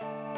ও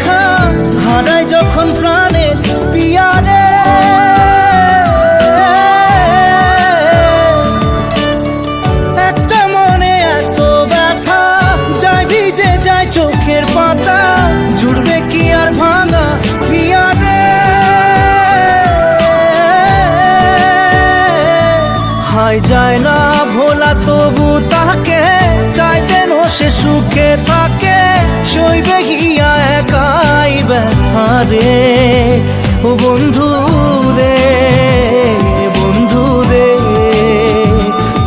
দেখা, হারায় যখন প্রাণে পিয়ারে। একটা মনে এত ব্যথা, যায় ভিজে যায় চোখের পাতা, জুড়বে কি আর ভাঙা পিয়ারে। হায় যায় না ভোলা, তবু তাকে চাইতেন সে সুখে থাকে, সইবে ব্যথা রে, ও বন্ধু রে বন্ধু রে,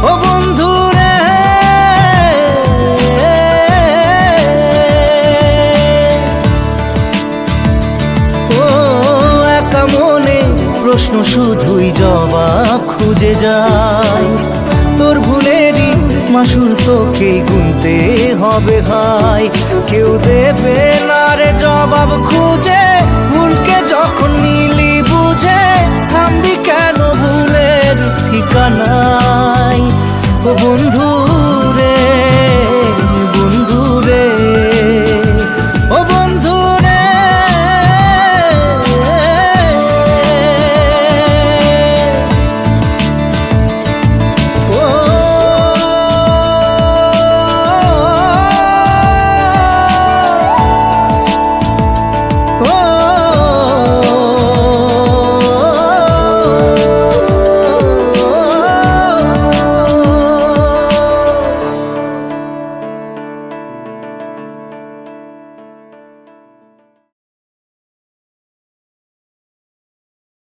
ও বন্ধু রে। ও একা মনে প্রশ্ন শুধুই জবাব খুঁজে যায় তোর ভুলেরই মাসুর তোকেই গুনতে হবে ভাই। কেউ দেবে না রে জবাব খুঁজে ভুলকে যখন নিলি